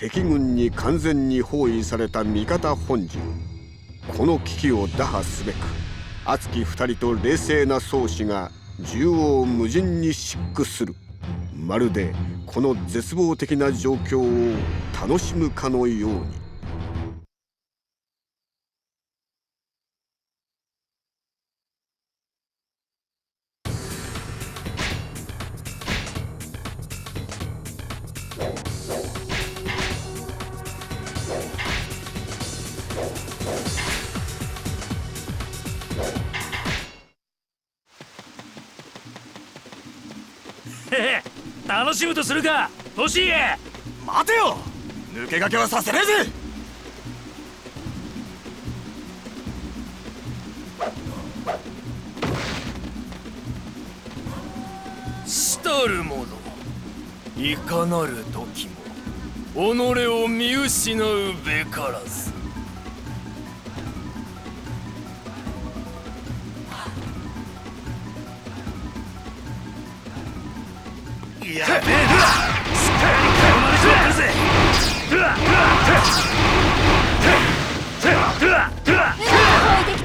敵軍に完全に包囲された味方本陣。この危機を打破すべく熱き2人と冷静な宗師が縦横無尽に疾駆する。まるでこの絶望的な状況を楽しむかのように。楽しむとするかトシエ待てよ。抜け駆けはさせねえぜ。したる者いかなる時も己を見失うべからず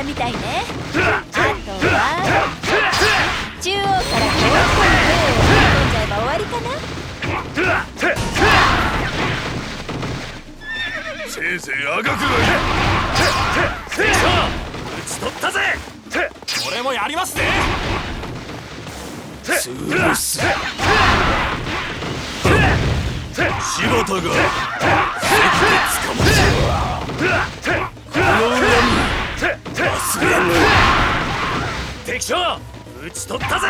たみたいね。あとは中央から遠くに手を突っ込んじゃえば終わりかな。せいぜいあがくがいせい。打ち取ったぜ。俺もやりますぜ潰す柴田が。敵将打ち取ったぜ。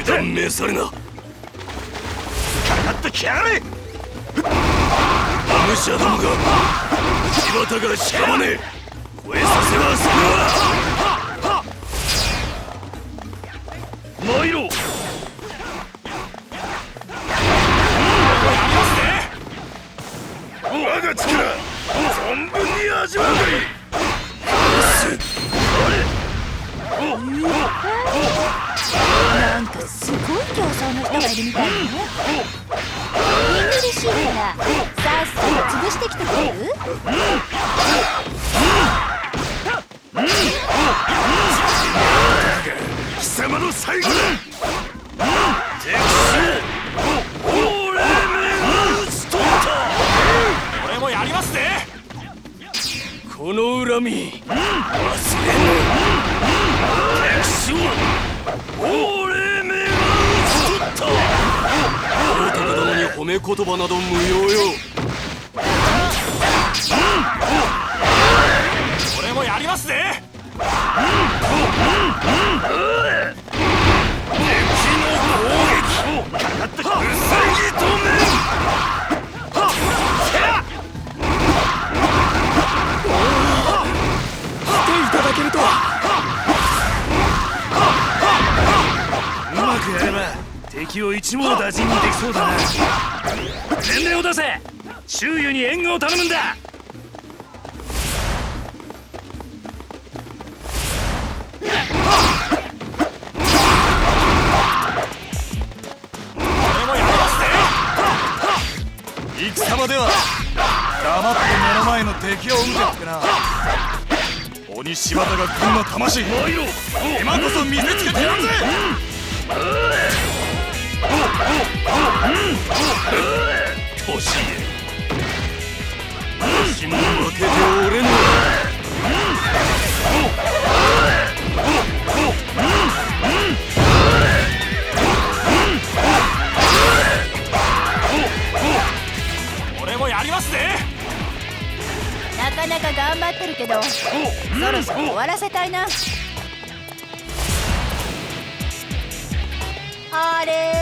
油断めされな。かかってきやがれ。武者どもが柴田がしかまねえ。超えさせはそそうだな前面を出せ。周囲に援護を頼むんだ。戦場では黙って目の前の敵を撃てってな。鬼柴田が軍の魂。今こそ見せつけてやるぜトシエ私も負けておれぬ。俺もやりますぜなかなか頑張ってるけどそろそろ終わらせたいな。あれ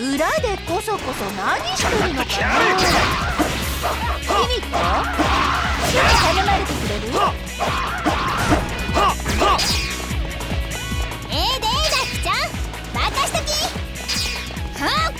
裏でこそこそ何してるのか。なキリコちょっと頼まれてくれるええでダックちゃん任しときはっ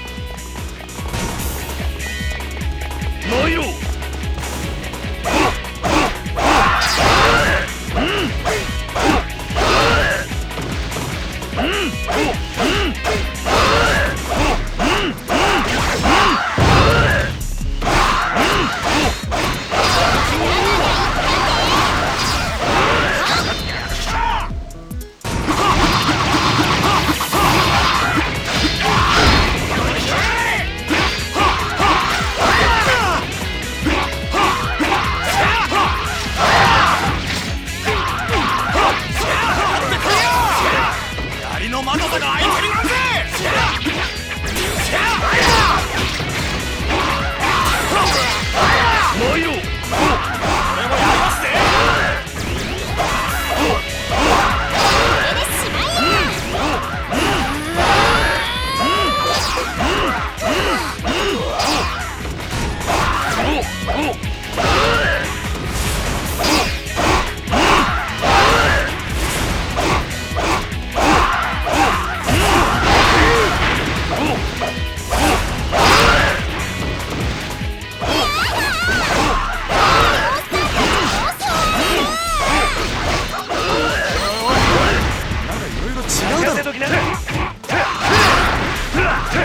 せときなあんた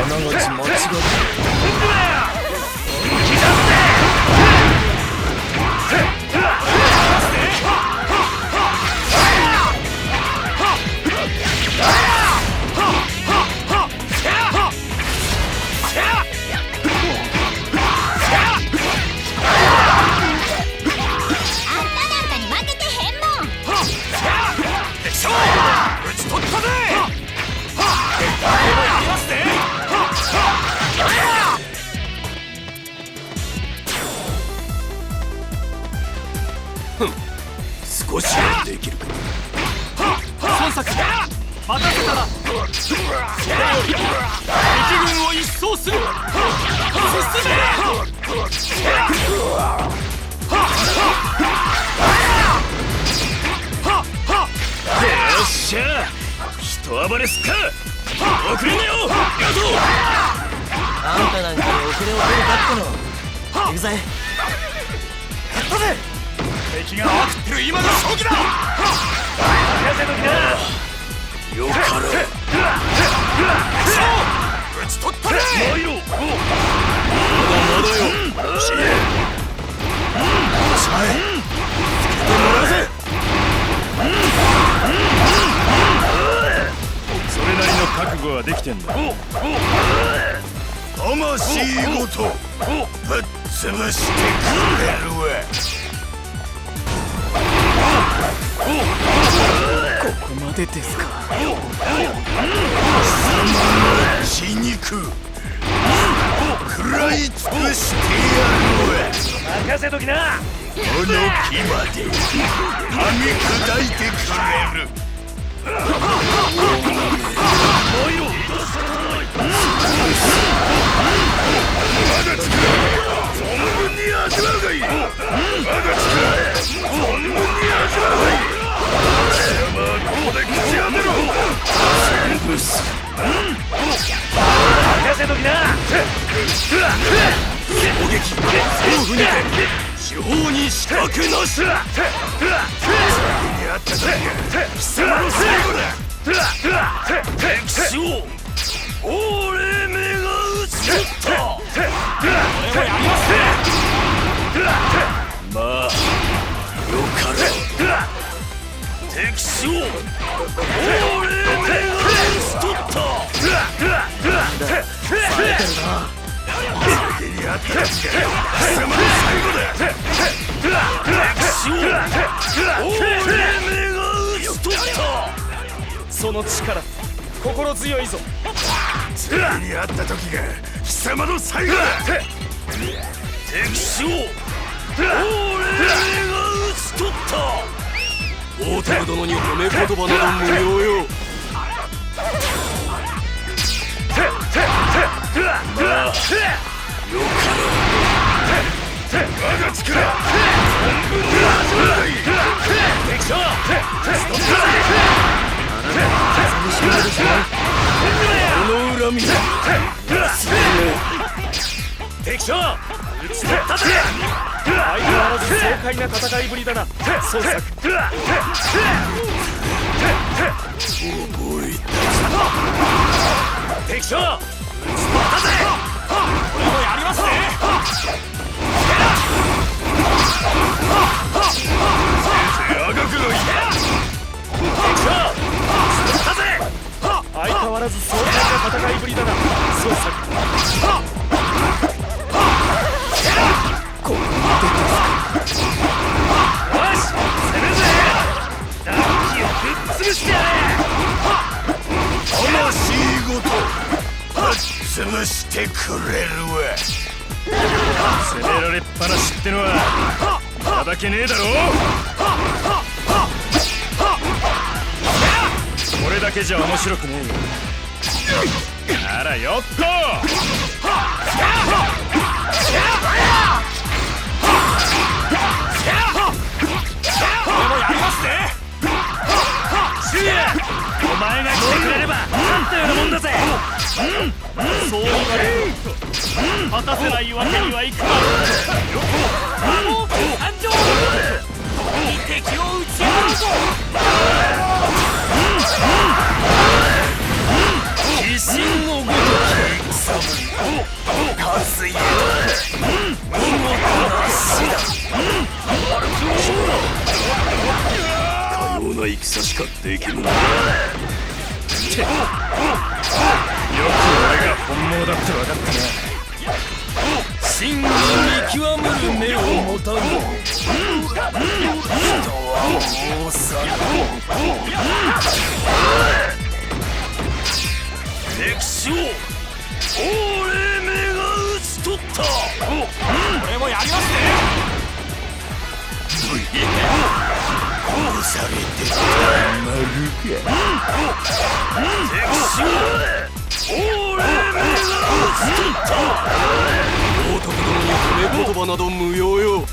なんか少しはできるか孫作任せたら敵軍を一掃する進めよっしゃ人暴れすっか遅れなよヤトあんたなんかに遅れを取るかっての行くぜ。敵が慌ててる今の勝機だ。よかろう。討ち取ったぜ燃えろまだよ知恵それなりの覚悟はできてんだ魂ごとぶっ潰してくれるわでですか？血肉食らい尽くしてやるわ任せときな。この木まで。噛み砕いてくれる。燃えろ任せときな攻撃恐怖にて四方に死角なし貴様の最後だ敵将俺めが撃ち取ったまあ。敵将俺めが撃ち取った敵将俺めが撃ち取ったその力心強いぞ次に会った時が貴様の最後だ敵将大友殿に褒め言葉など無用よ。我が力存分に味わい敵将この恨み敵将相変わらず爽快な戦いぶりだな。孫作。敵将俺もやりますぜ相変わらず壮大な戦いぶりだな。孫作。潰してくれるわ攻められっぱなしってのはただけねえだろこれだけじゃ面白くねえよあらよっとこれもやりますねシュお前が来てくれれば勝ったようなもんだぜ。そう言われる果たせないわけにはいくまい参上敵を打ち破るぞ戦しかできぬなよく俺が本物だって分かったな真に見極める目を持たぬ人はもうさ歴史を俺めが討ち取った。これもやりますねされてたまるか殿に褒め言葉な。ど無用よ。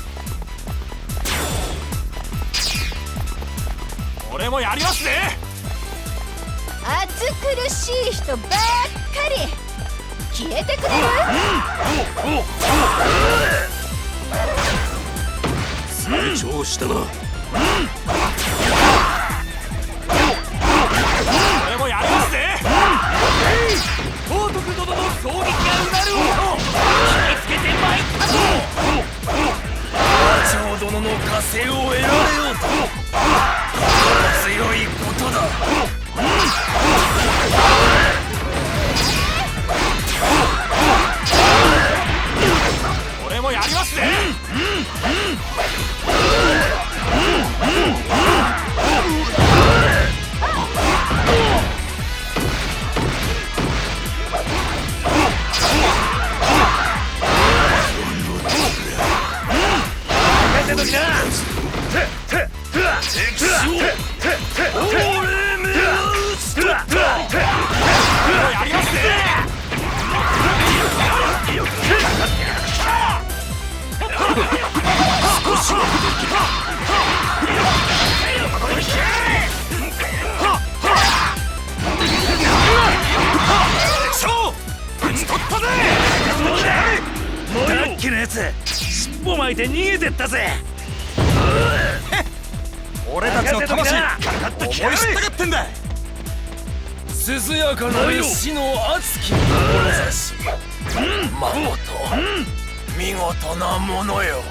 これもやりますね。暑苦しい人ばっかり。消えてくれる？成長したな尻尾巻いて逃げてったぜ。俺たちの魂思い知ったがってんだ涼やかなる死の熱き志まこと見事なものよ